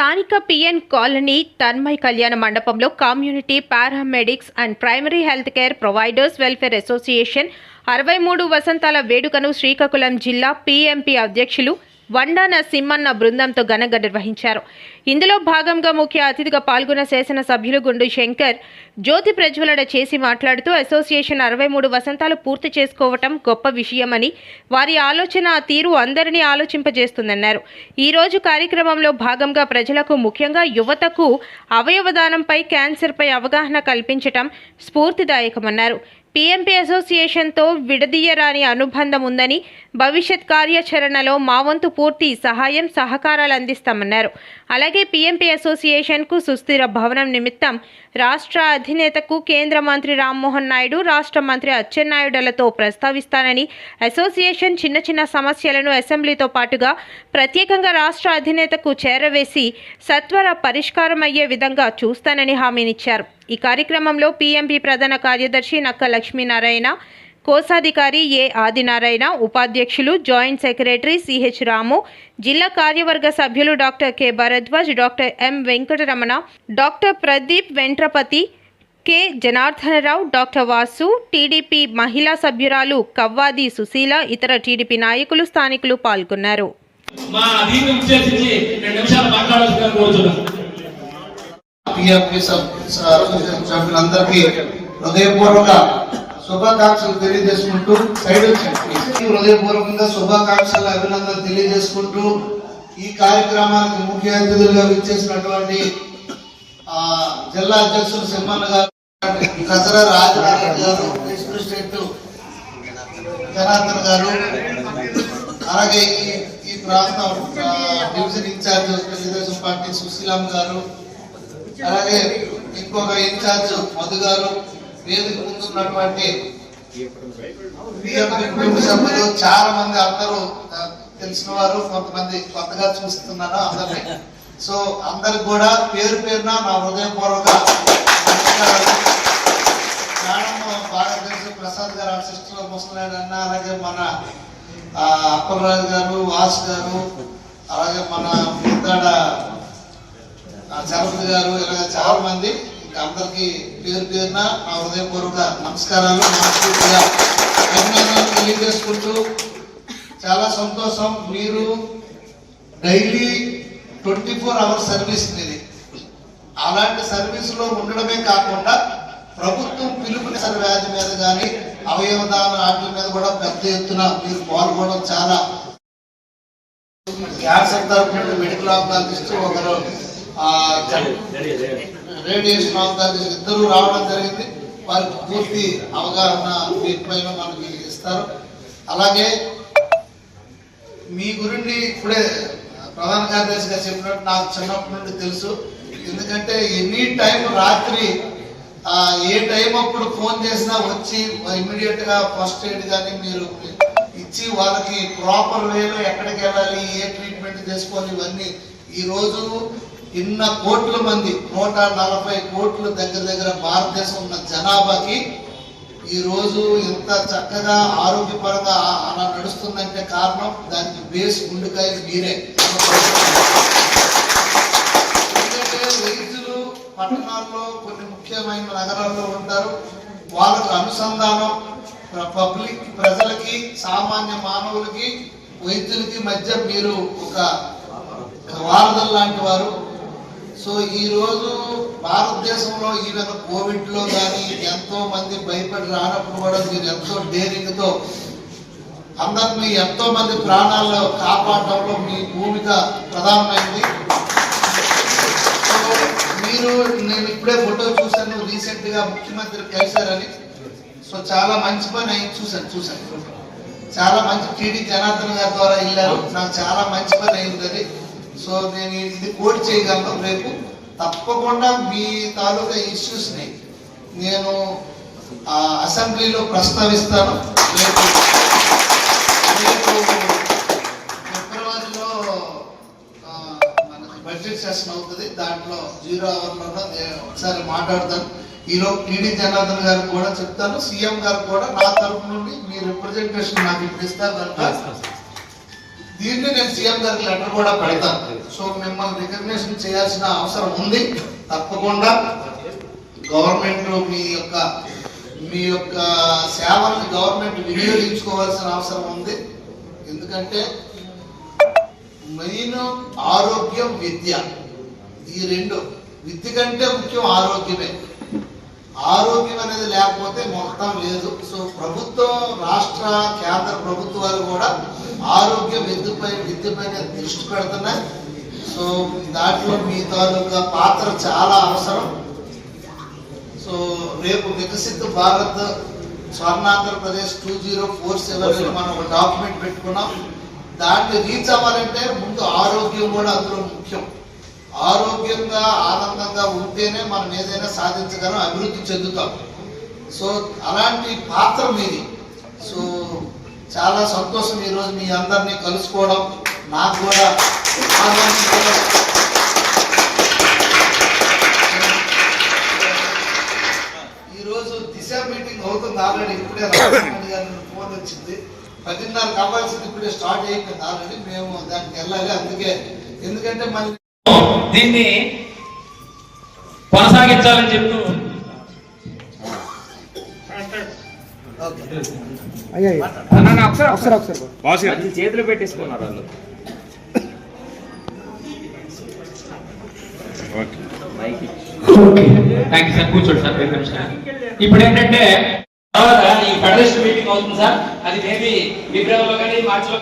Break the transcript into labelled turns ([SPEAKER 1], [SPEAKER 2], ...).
[SPEAKER 1] స్థానిక PN colony Tanmay కళ్యాణ మండపంలో community paramedics and primary health care providers welfare association అరవై మూడు వసంతాల వేడుకను శ్రీకాకుళం జిల్లా పీఎంపీ అధ్యక్షులు వండాన సిమ్మన్న బృందంతో ఘనంగా నిర్వహించారు. ఇందులో భాగంగా ముఖ్య అతిథిగా పాల్గొన్న శాసనసభ్యులు గుండు శంకర్ జ్యోతి ప్రజ్వలన చేసి మాట్లాడుతూ అసోసియేషన్ అరవై మూడు వసంతాలు పూర్తి చేసుకోవటం గొప్ప విషయమని వారి ఆలోచన ఆ తీరు అందరినీ ఆలోచింపజేస్తుందన్నారు. ఈ రోజు కార్యక్రమంలో భాగంగా ప్రజలకు ముఖ్యంగా యువతకు అవయవదానంపై క్యాన్సర్పై అవగాహన కల్పించటం స్ఫూర్తిదాయకమన్నారు. పీఎంపీ అసోసియేషన్తో విడదీయరాని అనుబంధం ఉందని భవిష్యత్ కార్యాచరణలో మా వంతు పూర్తి సహాయం సహకారాలు అందిస్తామన్నారు. అలాగే పీఎంపీ అసోసియేషన్కు సుస్థిర భవనం నిమిత్తం రాష్ట్ర అధినేతకు కేంద్ర మంత్రి రామ్మోహన్ నాయుడు రాష్ట్ర మంత్రి అచ్చెన్నాయుడులతో ప్రస్తావిస్తానని అసోసియేషన్ చిన్న చిన్న సమస్యలను అసెంబ్లీతో పాటుగా ప్రత్యేకంగా రాష్ట్ర అధినేతకు చేరవేసి సత్వర పరిష్కారం అయ్యే విధంగా చూస్తానని హామీనిచ్చారు. ఈ కార్యక్రమంలో పీఎంపీ ప్రధాన కార్యదర్శి నక్క లక్ష్మీనారాయణ కోశాధికారి ఏ ఆదినారాయణ ఉపాధ్యక్షులు జాయింట్ సెక్రటరీ సిహెచ్ రాము జిల్లా కార్యవర్గ సభ్యులు doctor K Bharadwaj doctor M Venkataramana doctor Pradeep Ventrapati K Janardhanarao doctor Vasu TDP మహిళా సభ్యురాలు కవ్వాది సుశీల ఇతర టీడీపీ నాయకులు స్థానికులు పాల్గొన్నారు
[SPEAKER 2] మా అధీనం ఉద్దేశించి రెండు నిమిషాలు మాట్లాడాల్సిందిగా కోరుతున్నాను
[SPEAKER 3] టిఆర్పి సభ్యులందరికీ హృదయపూర్వక శుభాకాంక్షలు తెలియజేసుకుంటూ సైడ్ వచ్చి హృదయపూర్వకంగా శుభాకాంక్షలు అభినందనలు తెలియజేసుకుంటూ ఈ కార్యక్రమానికి ముఖ్య అతిథులుగా విచ్చేసినటువంటి ఆ, జిల్లా అధ్యక్షులు సింహన్న గారు కసరా రాజనారాయణ గారు స్టేట్ జనార్దన్ గారు అలాగే ఈ ప్రాంతం డివిజన్ ఇన్ఛార్జ్ తెలుగుదేశం పార్టీ సుశీలాం గారు అలాగే ఇంకొక ఇన్ఛార్జ్ మధు గారు వేదిక ముందు ఉన్నటువంటి సభ్యులు చాలా మంది అందరూ తెలిసిన వారు కొంతమంది కొత్తగా చూస్తున్నారు అందరినీ. సో అందరికి కూడా పేరు పేరున నా హృదయపూర్వక నమస్కారాలు. బాగా ప్రసాద్ గారు ఆ సిస్టర్ ముసలాడు అన్న అలాగే మన అప్పలరాజు గారు వాసు గారు అలాగే మన ముద్దాడ చలపతి గారు ఇలాగ చాలా మంది అందరికి పేరు పేరున నా హృదయపూర్వక నమస్కారాలు మనస్ఫూర్తిగా అభినందనలు తెలియజేసుకుంటూ చాలా సంతోషం. మీరు daily twenty four hours service ఇది అలాంటి సర్వీస్లో ఉండడమే కాకుండా ప్రభుత్వం పిలుపుని వ్యాధి మీద కానీ అవయవదాన ఆటల మీద కూడా పెద్ద ఎత్తున మీరు పాల్గొనడం చాలా. క్యాన్సర్ తరఫున మెడికల్ ఆఫ్ ఒకరు రేడియేషన్ ఆఫ్ ఇద్దరు రావడం జరిగింది. వారికి పూర్తి అవగాహన వీటిపైన మనకి ఇస్తారు. అలాగే మీ గురించి ఇప్పుడే ప్రధాన గారు చెప్పినట్టు నాకు చిన్నప్పటి నుండి తెలుసు. ఎందుకంటే ఎనీ టైం రాత్రి ఏ టైం అప్పుడు ఫోన్ చేసినా వచ్చి ఇమీడియట్గా ఫస్ట్ ఎయిడ్ కానీ మీరు ఇచ్చి వాళ్ళకి ప్రాపర్ వేలో ఎక్కడికి వెళ్ళాలి ఏ ట్రీట్మెంట్ చేసుకోవాలి ఇవన్నీ ఈ రోజు ఇన్న కోట్ల మంది నూట నలభై కోట్ల దగ్గర దగ్గర భారతదేశం ఉన్న జనాభాకి ఈరోజు ఇంత చక్కగా ఆరోగ్యపరంగా అలా నడుస్తుందంటే కారణం దానికి బేస్ గుండెకాయ మీరే. ఎందుకంటే వైద్యులు పట్టణాల్లో కొన్ని ముఖ్యమైన నగరాల్లో ఉంటారు. వాళ్ళకు అనుసంధానం పబ్లిక్ ప్రజలకి సామాన్య మానవులకి వైద్యులకి మధ్య మీరు ఒక వారధం లాంటి వారు. సో ఈ రోజు భారతదేశంలో ఈవెన్ కోవిడ్లో కానీ ఎంతో మంది భయపడి రానప్పుడు కూడా మీరు ఎంతో డేరింగ్ అందరినీ ఎంతో మంది ప్రాణాల్లో కాపాడటంలో మీ భూమిక ప్రధానమైంది. సో మీరు నేను ఇప్పుడే ఫోటో చూశాను రీసెంట్గా ముఖ్యమంత్రి కలిశారని. సో చాలా మంచి పని అయింది చూశాను చూశాను. చాలా మంచి టీడీ జనార్దన్ గారి ద్వారా వెళ్ళారు. నాకు చాలా మంచి పని అయింది అది సో నేను ఇది కోట్ చేయగలను రేపు. తప్పకుండా మీ తాలూకా ఇష్యూస్ని నేను ఆ, అసెంబ్లీలో ప్రస్తావిస్తాను. రేపు ఫిబ్రవరిలో మనకి బడ్జెట్ సెషన్ అవుతుంది. దాంట్లో జీరో అవర్లో నేను ఒకసారి మాట్లాడతాను. ఈలో టీడీ జనార్దన్ గారు కూడా చెప్తాను. సీఎం గారు కూడా నా తరపు నుండి మీ రిప్రజెంటేషన్ నాకు ఇప్పుడు ఇస్తారు కనుక దీన్ని నేను సీఎం గారికి లెటర్ కూడా పెడతాను సో మిమ్మల్ని రికగ్నేషన్ చేయాల్సిన అవసరం ఉంది. తప్పకుండా గవర్నమెంట్ మీ యొక్క మీ యొక్క సేవల్ని గవర్నమెంట్ వినియోగించుకోవాల్సిన అవసరం ఉంది. ఎందుకంటే మెయిన్ ఆరోగ్యం విద్య. ఈ రెండు విద్య కంటే ముఖ్యం ఆరోగ్యమే. ఆరోగ్యం అనేది లేకపోతే మొత్తం లేదు. సో ప్రభుత్వం రాష్ట్ర కేంద్ర ప్రభుత్వాలు కూడా ఆరోగ్యం విద్యపై విద్యపైన దృష్టి పెడుతున్నాయి. సో దాంట్లో మీ తాలూకా పాత్ర చాలా అవసరం. సో రేపు వికసిత Bharat Swarnandhrapradesh two zero four seven మనం ఒక డాక్యుమెంట్ పెట్టుకున్నాం. దాన్ని రీచ్ అవ్వాలంటే ముందు ఆరోగ్యం కూడా అందులో ముఖ్యం. ఆరోగ్యంగా ఆనందంగా ఉంటేనే మనం ఏదైనా సాధించగలం అభివృద్ధి చెందుతాం. సో అలాంటి పాత్ర మీది. సో చాలా సంతోషం ఈరోజు మీ అందరినీ కలుసుకోవడం. నాకు కూడా ఈరోజు దిశ మీటింగ్ అవుతుంది ఆల్రెడీ ఇప్పుడే రాజమౌళి గారి ఫోన్ వచ్చింది. పదిన్నర కావాల్సింది ఇప్పుడే స్టార్ట్ అయిపోయింది ఆల్రెడీ. మేము దానికి వెళ్ళాలి అందుకే. ఎందుకంటే మళ్ళీ
[SPEAKER 2] దీన్ని కొనసాగించాలని చెప్తూ
[SPEAKER 4] చేతులు పెట్టేసుకున్నారు వాళ్ళు. మైక్
[SPEAKER 2] థ్యాంక్ యూ సార్ కూర్చోండి సార్ రెండు నిమిషాలు. ఇప్పుడు ఏంటంటే తర్వాత ఈ ఫెడరేషన్ మీటింగ్ అవుతుంది సార్ అది మేబీ ఫిబ్రవరిలో కానీ మార్చిలో